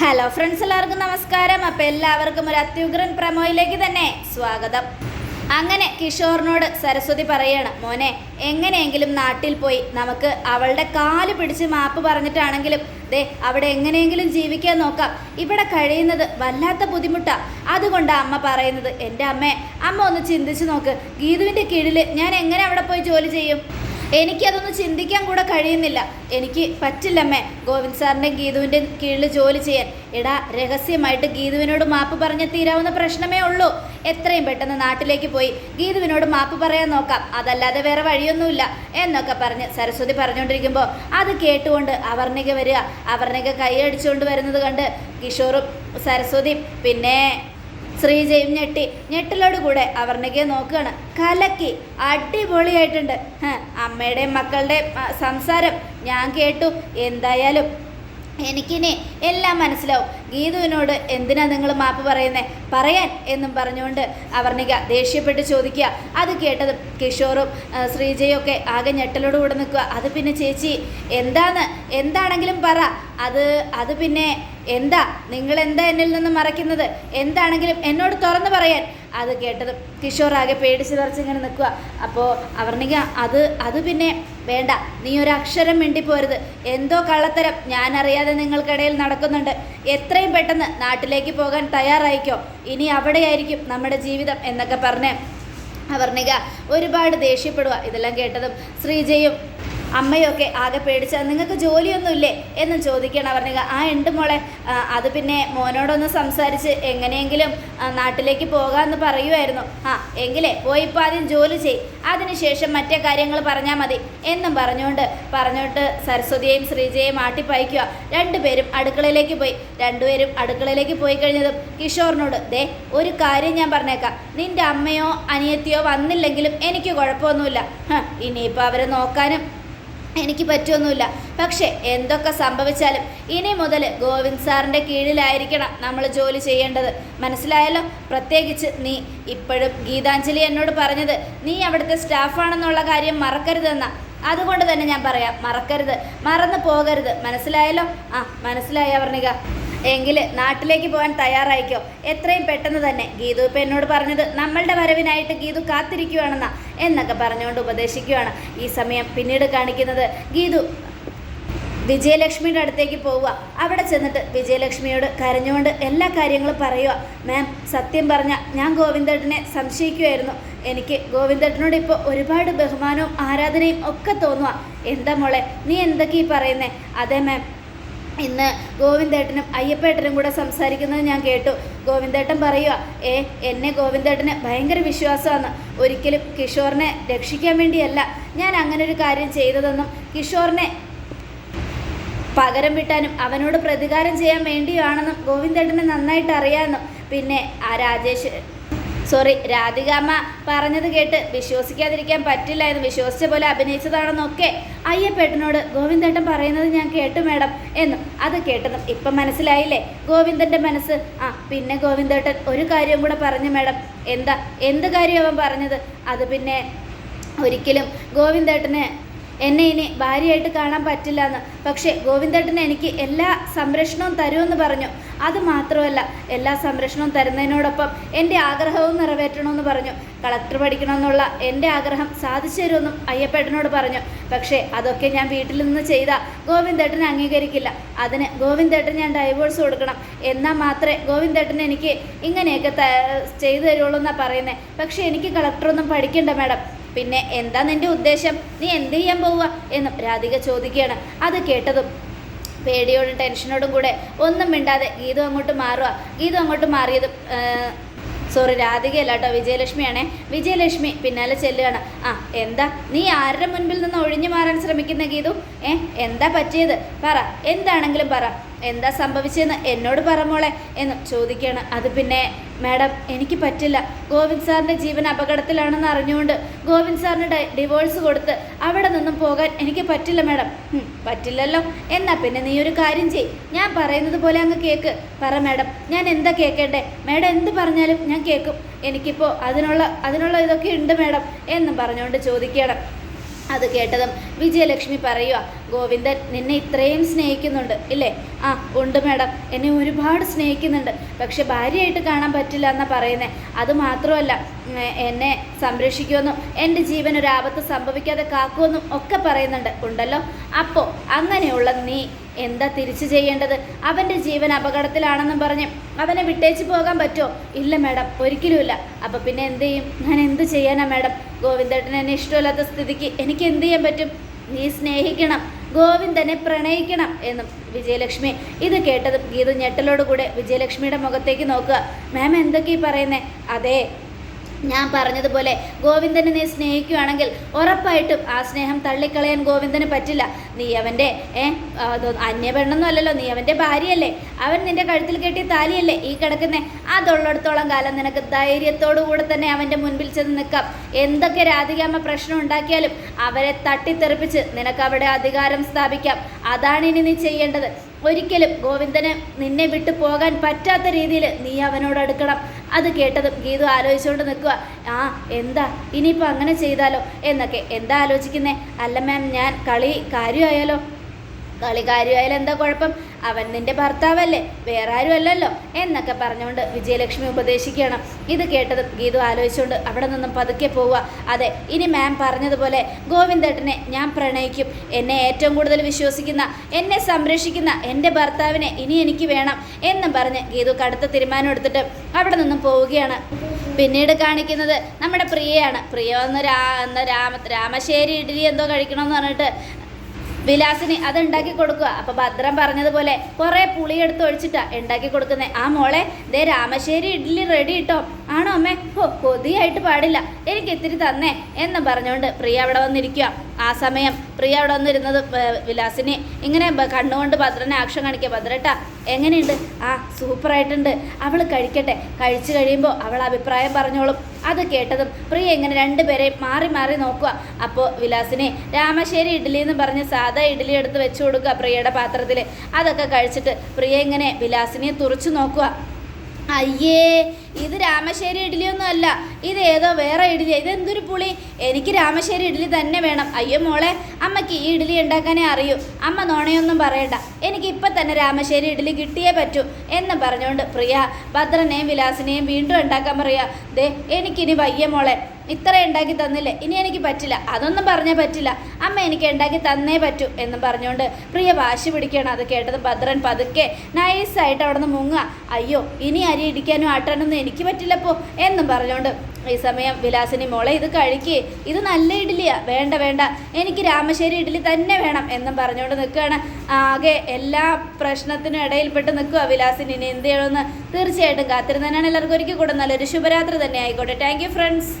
Hello friends എല്ലാവർക്കും നമസ്കാരം. അപ്പം എല്ലാവർക്കും ഒരു അത്യുഗ്രൻ പ്രമോയിലേക്ക് തന്നെ സ്വാഗതം. അങ്ങനെ കിഷോറിനോട് സരസ്വതി പറയാണ് മോനെ എങ്ങനെയെങ്കിലും നാട്ടിൽ പോയി നമുക്ക് അവളുടെ കാൽ പിടിച്ച് മാപ്പ് പറഞ്ഞിട്ടാണെങ്കിലും ദേ അവിടെ എങ്ങനെയെങ്കിലും ജീവിക്കാൻ നോക്കാം. ഇവിടെ കഴിയുന്നത് വല്ലാത്ത ബുദ്ധിമുട്ടാ. അതുകൊണ്ടാണ് അമ്മ പറയുന്നത് എന്റെ അമ്മേ അമ്മ ഒന്ന് ചിന്തിച്ച് നോക്ക്. ഗീതുവിന്റെ കീഴിൽ ഞാൻ എങ്ങനെ അവിടെ പോയി ജോലി ചെയ്യും? എനിക്കതൊന്നും ചിന്തിക്കാൻ കൂടെ കഴിയുന്നില്ല. എനിക്ക് പറ്റില്ലമ്മേ. ഗോവിന്ദ് സാറിന്റെ ഗീതുവിന്റെ കീഴിൽ ജോലി ചെയ്യാൻ. എടാ രഹസ്യമായിട്ട് ഗീതുവിനോട് മാപ്പ് പറഞ്ഞ് തീരാവുന്ന പ്രശ്നമേ ഉള്ളൂ. എത്രയും പെട്ടെന്ന് നാട്ടിലേക്ക് പോയി ഗീതുവിനോട് മാപ്പ് പറയാൻ നോക്കാം. അതല്ലാതെ വേറെ വഴിയൊന്നുമില്ല എന്നൊക്കെ പറഞ്ഞ് സരസ്വതി പറഞ്ഞുകൊണ്ടിരിക്കുമ്പോൾ അത് കേട്ടുകൊണ്ട് അവർണിക വരിക. അവർണിക കൈയടിച്ചുകൊണ്ട് വരുന്നത് കണ്ട് കിഷോറും സരസ്വതിയും പിന്നെ ശ്രീജയും ഞെട്ടി. ഞെട്ടിലോട് കൂടെ അവർണകയെ നോക്കുകയാണ്. കലക്കി അടിപൊളിയായിട്ടുണ്ട്. അമ്മയുടെയും മക്കളുടെയും സംസാരം ഞാൻ കേട്ടു. എന്തായാലും എനിക്കിനി എല്ലാം മനസ്സിലാവും. ഗീതുവിനോട് എന്തിനാ നിങ്ങൾ മാപ്പ് പറയുന്നേ? പറയാൻ എന്നും പറഞ്ഞുകൊണ്ട് അവർണിക ദേഷ്യപ്പെട്ട് ചോദിക്കുക. അത് കേട്ടത് കിഷോറും ആ, ശ്രീജയും ഒക്കെ ആകെ ഞെട്ടലോട് കൂടെ നിൽക്കുക. അത് പിന്നെ ചേച്ചി എന്താന്ന്? എന്താണെങ്കിലും പറ. അത് അത് പിന്നെ എന്താ? നിങ്ങൾ എന്താ എന്നിൽ നിന്ന് മറയ്ക്കുന്നത്? എന്താണെങ്കിലും എന്നോട് തുറന്നു പറയാൻ. അത് കേട്ടത് കിഷോർ ആകെ പേടിച്ച് പറിച്ചിങ്ങനെ നിൽക്കുക. അപ്പോൾ അവർണിക അത് അത് പിന്നെ വേണ്ട നീ ഒരു അക്ഷരം മിണ്ടിപ്പോരുത് എന്തോ കള്ളത്തരം ഞാൻ അറിയാതെ നിങ്ങൾക്കിടയിൽ നടക്കുന്നുണ്ട്. എത്രയും പെട്ടെന്ന് നാട്ടിലേക്ക് പോകാൻ തയ്യാറായിക്കോ. ഇനി അവിടെയായിരിക്കും നമ്മുടെ ജീവിതം എന്നൊക്കെ പറഞ്ഞേ അവർണിക ഒരുപാട് ദേഷ്യപ്പെടുക ഇതെല്ലാം കേട്ടതും ശ്രീജയും അമ്മയൊക്കെ ആകെ പേടിച്ച നിങ്ങൾക്ക് ജോലിയൊന്നുമില്ലേ? എന്ന് ചോദിക്കണം പറഞ്ഞു ആ ഉണ്ട് മോളെ. അത് പിന്നെ മോനോടൊന്ന് സംസാരിച്ച് എങ്ങനെയെങ്കിലും നാട്ടിലേക്ക് പോകാമെന്ന് പറയുമായിരുന്നു ആ എങ്കിലേ പോയി ഇപ്പോൾ ആദ്യം ജോലി ചെയ് അതിനുശേഷം മറ്റേ കാര്യങ്ങൾ പറഞ്ഞാൽ മതി. എന്നും പറഞ്ഞുകൊണ്ട് പറഞ്ഞോട്ട് സരസ്വതിയെയും ശ്രീജയെയും ആട്ടിപ്പയക്കുക രണ്ടുപേരും അടുക്കളയിലേക്ക് പോയി. രണ്ടുപേരും അടുക്കളയിലേക്ക് പോയി കഴിഞ്ഞതും കിഷോറിനോട് ദേ ഒരു കാര്യം ഞാൻ പറഞ്ഞേക്കാം. നിന്റെ അമ്മയോ അനിയത്തിയോ വന്നില്ലെങ്കിലും എനിക്ക് കുഴപ്പമൊന്നുമില്ല. ഇനിയിപ്പോൾ അവരെ നോക്കാനും എനിക്ക് പറ്റുമൊന്നുമില്ല പക്ഷേ എന്തൊക്കെ സംഭവിച്ചാലും ഇനി മുതൽ ഗോവിന്ദ് സാറിന്റെ കീഴിലായിരിക്കണം നമ്മൾ ജോലി ചെയ്യേണ്ടത്. മനസ്സിലായല്ലോ? പ്രത്യേകിച്ച് നീ ഇപ്പോഴും ഗീതാഞ്ജലി എന്നോട് പറഞ്ഞത് നീ അവിടുത്തെ സ്റ്റാഫാണെന്നുള്ള കാര്യം മറക്കരുതെന്നാ. അതുകൊണ്ട് തന്നെ ഞാൻ പറയാം മറക്കരുത്. മറന്നു പോകരുത്. മനസ്സിലായല്ലോ? ആ മനസ്സിലായി അവർണിക. എങ്കിൽ നാട്ടിലേക്ക് പോകാൻ തയ്യാറായിക്കോ? എത്രയും പെട്ടെന്ന് തന്നെ ഗീതു ഇപ്പം എന്നോട് പറഞ്ഞത് നമ്മളുടെ വരവിനായിട്ട് ഗീതു കാത്തിരിക്കുവാണെന്നാ. എന്നൊക്കെ പറഞ്ഞുകൊണ്ട് ഉപദേശിക്കുകയാണ്. ഈ സമയം പിന്നീട് കാണിക്കുന്നത് ഗീതു വിജയലക്ഷ്മിയുടെ അടുത്തേക്ക് പോവുക. അവിടെ ചെന്നിട്ട് വിജയലക്ഷ്മിയോട് കരഞ്ഞുകൊണ്ട് എല്ലാ കാര്യങ്ങളും പറയുക. മാം സത്യം പറഞ്ഞ ഞാൻ ഗോവിന്ദേട്ടനെ സംശയിക്കുമായിരുന്നു എനിക്ക് ഗോവിന്ദേട്ടനോട് ഇപ്പോൾ ഒരുപാട് ബഹുമാനവും ആരാധനയും ഒക്കെ തോന്നുക എന്താ മോളെ നീ എന്തൊക്കെ ഈ പറയുന്നേ? അതെ മാം. ഇന്ന് ഗോവിന്ദേട്ടനും അയ്യപ്പേട്ടനും കൂടെ സംസാരിക്കുന്നത് ഞാൻ കേട്ടു. ഗോവിന്ദേട്ടൻ പറയുക ഏ എന്നെ ഗോവിന്ദേട്ടന് ഭയങ്കര വിശ്വാസമാണ്. ഒരിക്കലും കിഷോറിനെ രക്ഷിക്കാൻ വേണ്ടിയല്ല ഞാൻ അങ്ങനെ ഒരു കാര്യം ചെയ്തതെന്നും കിഷോറിനെ പകരം വിട്ടാനും അവനോട് പ്രതികാരം ചെയ്യാൻ വേണ്ടിയാണെന്നും ഗോവിന്ദേട്ടനെ നന്നായിട്ട് അറിയാമെന്നും പിന്നെ ആ രാജേഷ് സോറി രാധികാമ്മ പറഞ്ഞത് കേട്ട് വിശ്വസിക്കാതിരിക്കാൻ പറ്റില്ല എന്ന് വിശ്വസിച്ച പോലെ അഭിനയിച്ചതാണെന്നൊക്കെ അയ്യപ്പേട്ടനോട് ഗോവിന്ദേട്ടൻ പറയുന്നത് ഞാൻ കേട്ടു മേഡം എന്നും അത് കേട്ടതും ഇപ്പം മനസ്സിലായില്ലേ? ഗോവിന്ദന്റെ മനസ്സ്. ആ പിന്നെ ഗോവിന്ദേട്ടൻ ഒരു കാര്യം കൂടെ പറഞ്ഞു മേഡം. എന്താ? എന്ത് കാര്യം അവൻ പറഞ്ഞത്? അത് പിന്നെ ഒരിക്കലും ഗോവിന്ദേട്ടന് എന്നെ ഇനി ഭാര്യയായിട്ട് കാണാൻ പറ്റില്ല എന്ന്. പക്ഷേ ഗോവിന്ദേട്ടൻ എനിക്ക് എല്ലാ സംരക്ഷണവും തരുമെന്ന് പറഞ്ഞു. അത് മാത്രമല്ല എല്ലാ സംരക്ഷണവും തരുന്നതിനോടൊപ്പം എന്റെ ആഗ്രഹവും നിറവേറ്റണമെന്ന് പറഞ്ഞു. കളക്ടർ പഠിക്കണമെന്നുള്ള എന്റെ ആഗ്രഹം സാധിച്ചു തരുമെന്നും അയ്യപ്പേട്ടനോട് പറഞ്ഞു. പക്ഷേ അതൊക്കെ ഞാൻ വീട്ടിൽ നിന്ന് ചെയ്ത ഗോവിന്ദേട്ടൻ അംഗീകരിക്കില്ല. അതിന് ഗോവിന്ദേട്ടൻ ഞാൻ ഡൈവോഴ്സ് കൊടുക്കണം. എന്നാൽ മാത്രമേ ഗോവിന്ദേട്ടൻ എനിക്ക് ഇങ്ങനെയൊക്കെ ചെയ്തു തരുള്ളൂ എന്നാണ് പറയുന്നത് പക്ഷേ എനിക്ക് കളക്ടറൊന്നും പഠിക്കണ്ട മാഡം. പിന്നെ എന്താ നിന്റെ ഉദ്ദേശം? നീ എന്ത് ചെയ്യാൻ പോവുക? എന്നും രാധിക ചോദിക്കുകയാണ്. അത് കേട്ടതും പേടിയോടും ടെൻഷനോടും കൂടെ ഒന്നും മിണ്ടാതെ ഗീതു അങ്ങോട്ട് മാറുക ഗീതു അങ്ങോട്ട് മാറിയത് സോറി രാധികയല്ല കേട്ടോ വിജയലക്ഷ്മിയാണേ. വിജയലക്ഷ്മി പിന്നാലെ ചെല്ലുകയാണ്. ആ എന്താ? നീ ആരുടെ മുൻപിൽ നിന്ന് ഒഴിഞ്ഞു മാറാൻ ശ്രമിക്കുന്ന ഗീതു? ഏ എന്താ പറ്റിയത്? പറ. എന്താണെങ്കിലും പറ. എന്താ സംഭവിച്ചതെന്ന് എന്നോട് പറ മോളെ എന്ന് ചോദിക്കുകയാണ്. അത് പിന്നെ മാഡം എനിക്ക് പറ്റില്ല. ഗോവിന്ദ് സാറിന്റെ ജീവൻ അപകടത്തിലാണെന്ന് അറിഞ്ഞുകൊണ്ട് ഗോവിന്ദ് സാറിന് ഡിവോഴ്സ് കൊടുത്ത് അവിടെ നിന്നും പോകാൻ എനിക്ക് പറ്റില്ല മാഡം. പറ്റില്ലല്ലോ. എന്നാ പിന്നെ നീ ഒരു കാര്യം ചെയ്. ഞാൻ പറയുന്നത് പോലെ അങ്ങ് കേക്ക്. പറ മാഡം. ഞാൻ എന്താ കേൾക്കേണ്ടേ മാഡം എന്ത് പറഞ്ഞാലും ഞാൻ കേൾക്കും എനിക്കിപ്പോൾ അതിനുള്ള അതിനുള്ള ഇതൊക്കെ ഉണ്ട് മാഡം എന്നും പറഞ്ഞുകൊണ്ട് ചോദിക്കണം അത് കേട്ടതും വിജയലക്ഷ്മി പറയുക ഗോവിന്ദൻ നിന്നെ ഇത്രയും സ്നേഹിക്കുന്നുണ്ട് ഇല്ലേ? ആ ഉണ്ട് മാഡം. എന്നെ ഒരുപാട് സ്നേഹിക്കുന്നുണ്ട്. പക്ഷെ ഭാര്യയായിട്ട് കാണാൻ പറ്റില്ല എന്നാണ് പറയുന്നത് അത് മാത്രമല്ല എന്നെ സംരക്ഷിക്കുമെന്നും എന്റെ ജീവൻ ഒരു ആപത്ത് സംഭവിക്കാതെ കാക്കുമെന്നും ഒക്കെ പറയുന്നുണ്ട്. ഉണ്ടല്ലോ? അപ്പോൾ അങ്ങനെയുള്ള നീ എന്താ തിരിച്ചു ചെയ്യേണ്ടത്? അവന്റെ ജീവൻ അപകടത്തിലാണെന്നും പറഞ്ഞ് അവനെ വിട്ടേച്ച് പോകാൻ പറ്റുമോ? ഇല്ല മാഡം. ഒരിക്കലുമില്ല. അപ്പോൾ പിന്നെ എന്ത് ചെയ്യും? ഞാൻ എന്ത് ചെയ്യാനാ മാഡം? ഗോവിന്ദേട്ടൻ എന്നെ ഇഷ്ടമില്ലാത്ത സ്ഥിതിക്ക് എനിക്ക് എന്ത് ചെയ്യാൻ പറ്റും? നീ സ്നേഹിക്കണം. ഗോവിന്ദനെ പ്രണയിക്കണം എന്നും വിജയലക്ഷ്മി. ഇത് കേട്ടതും ഗീതു ഞെട്ടലോടുകൂടെ വിജയലക്ഷ്മിയുടെ മുഖത്തേക്ക് നോക്കുക. മാം എന്തൊക്കെയാ പറയുന്നേ? അതെ ഞാൻ പറഞ്ഞതുപോലെ ഗോവിന്ദനെ നീ സ്നേഹിക്കുകയാണെങ്കിൽ ഉറപ്പായിട്ടും ആ സ്നേഹം തള്ളിക്കളയാൻ ഗോവിന്ദന് പറ്റില്ല. നീ അവന്റെ ഏ അന്യ നീ അവന്റെ ഭാര്യയല്ലേ? അവൻ നിന്റെ കഴുത്തിൽ കെട്ടിയ താലിയല്ലേ ഈ കിടക്കുന്ന? അതുള്ളിടത്തോളം കാലം നിനക്ക് ധൈര്യത്തോടു കൂടെ തന്നെ അവന്റെ മുൻപിൽ ചെന്ന് നിൽക്കാം. എന്തൊക്കെ രാധികാമ്മ പ്രശ്നം ഉണ്ടാക്കിയാലും അവരെ തട്ടിത്തെറിപ്പിച്ച് നിനക്ക് അവിടെ അധികാരം സ്ഥാപിക്കാം. അതാണ് ഇനി നീ ചെയ്യേണ്ടത്. ഒരിക്കലും ഗോവിന്ദന് നിന്നെ വിട്ടു പോകാൻ പറ്റാത്ത രീതിയിൽ നീ അവനോട് അടുക്കണം. അത് കേട്ടതും ഗീതു ആലോചിച്ചുകൊണ്ട് നിൽക്കുക. ആ എന്താ? ഇനിയിപ്പോൾ അങ്ങനെ ചെയ്താലോ? എന്നൊക്കെ. എന്താ ആലോചിക്കുന്നേ? അല്ല മാം ഞാൻ കളി കാര്യമായാലോ? കളി കാര്യമായാലും എന്താ കുഴപ്പം? അവൻ നിന്റെ ഭർത്താവല്ലേ വേറെ ആരും അല്ലല്ലോ എന്നൊക്കെ പറഞ്ഞുകൊണ്ട് വിജയലക്ഷ്മി ഉപദേശിക്കണം ഇത് കേട്ടതും ഗീതു ആലോചിച്ചുകൊണ്ട് അവിടെ നിന്നും പതുക്കെ പോവുക. അതെ ഇനി മാം പറഞ്ഞതുപോലെ ഗോവിന്ദേട്ടനെ ഞാൻ പ്രണയിക്കും. എന്നെ ഏറ്റവും കൂടുതൽ വിശ്വസിക്കുന്ന എന്നെ സംരക്ഷിക്കുന്ന എന്റെ ഭർത്താവിനെ ഇനി എനിക്ക് വേണം എന്നും പറഞ്ഞ് ഗീതു കടുത്ത തീരുമാനം എടുത്തിട്ട് അവിടെ നിന്നും പോവുകയാണ്. പിന്നീട് കാണിക്കുന്നത് നമ്മുടെ പ്രിയയാണ്. പ്രിയ വന്ന് രാ എന്താ രാമ രാമശ്ശേരി ഇഡ്ഡലി എന്തോ കഴിക്കണമെന്ന് പറഞ്ഞിട്ട് വിലാസിന് അത് ഉണ്ടാക്കി കൊടുക്കുക. അപ്പൊ ഭദ്രം പറഞ്ഞതുപോലെ കുറെ പുളിയെടുത്ത് ഒഴിച്ചിട്ടാ ഉണ്ടാക്കി കൊടുക്കുന്നത് ആ മോളെ ദേ രാമശ്ശേരി ഇഡ്ഡലി റെഡി ഇട്ടോ ആണോ അമ്മേ? ഓ കൊതിയായിട്ട് പാടില്ല. എനിക്ക് ഇത്തിരി തന്നേ എന്ന് പറഞ്ഞുകൊണ്ട് പ്രിയ അവിടെ വന്നിരിക്കുക. ആ സമയം പ്രിയ അവിടെ വന്നിരുന്നത് വിലാസിനെ. ഇങ്ങനെ കണ്ണുകൊണ്ട് ഭദ്രനെ ആക്ഷൻ കാണിക്കുക. ഭദ്രട്ട എങ്ങനെയുണ്ട്? ആ സൂപ്പറായിട്ടുണ്ട്. അവൾ കഴിക്കട്ടെ. കഴിച്ചു കഴിയുമ്പോൾ അവൾ അഭിപ്രായം പറഞ്ഞോളും. അത് കേട്ടതും പ്രിയ ഇങ്ങനെ രണ്ടുപേരെയും മാറി മാറി നോക്കുക. അപ്പോൾ വിലാസിനെ രാമശ്ശേരി ഇഡ്ഡലി എന്ന് പറഞ്ഞ് സാധാ ഇഡ്ഡലി എടുത്ത് വെച്ചു കൊടുക്കുക പ്രിയയുടെ പാത്രത്തിൽ അതൊക്കെ കഴിച്ചിട്ട് പ്രിയ ഇങ്ങനെ വിലാസിനെ തുറച്ചു നോക്കുക. അയ്യേ ഇത് രാമശ്ശേരി ഇഡ്ഡലിയൊന്നും അല്ല. ഇത് ഏതോ വേറെ ഇഡ്ഡലി ഇതെന്തൊരു പുളി? എനിക്ക് രാമശ്ശേരി ഇഡ്ഡലി തന്നെ വേണം. അയ്യോ മോളെ അമ്മയ്ക്ക് ഈ ഇഡ്ഡലി ഉണ്ടാക്കാനേ അറിയൂ. അമ്മ നോണയൊന്നും പറയണ്ട. എനിക്ക് ഇപ്പം തന്നെ രാമശ്ശേരി ഇഡ്ഡലി കിട്ടിയേ പറ്റൂ എന്ന് പറഞ്ഞുകൊണ്ട് പ്രിയ ഭദ്രനെയും വിലാസിനെയും വീണ്ടും ഉണ്ടാക്കാൻ പറയാ ദേ എനിക്കിനി വയ്യ മോളെ. ഇത്ര ഉണ്ടാക്കി തന്നില്ലേ? ഇനി എനിക്ക് പറ്റില്ല. അതൊന്നും പറഞ്ഞേ പറ്റില്ല. അമ്മ എനിക്ക് ഉണ്ടാക്കി തന്നേ പറ്റൂ എന്ന് പറഞ്ഞുകൊണ്ട് പ്രിയ വാശി പിടിക്കുകയാണ്. അത് കേട്ടത് ഭദ്രൻ പതുക്കെ നൈസായിട്ട് അവിടെ നിന്ന് മുങ്ങുക. അയ്യോ ഇനി അരി ഇടിക്കാനും ആട്ടാനൊന്നും എനിക്ക് പറ്റില്ലപ്പോ എന്നും പറഞ്ഞുകൊണ്ട് ഈ സമയം വിലാസിനി മോളെ ഇത് കഴിക്കേ. ഇത് നല്ല ഇഡ്ഡലിയാ. വേണ്ട വേണ്ട. എനിക്ക് രാമശ്ശേരി ഇഡ്ഡലി തന്നെ വേണം എന്നും പറഞ്ഞുകൊണ്ട് നിൽക്കുകയാണ് ആകെ എല്ലാ പ്രശ്നത്തിനും ഇടയിൽപ്പെട്ട് നിൽക്കുക വിലാസിനി ഇനി എന്ത് ചെയ്യണമെന്ന് തീർച്ചയായിട്ടും കാത്തിരുന്നതിനാണ് എല്ലാവർക്കും ഒരിക്കൽ കൂടെ നല്ലൊരു ശുഭരാത്രി തന്നെ ആയിക്കോട്ടെ. Thank friends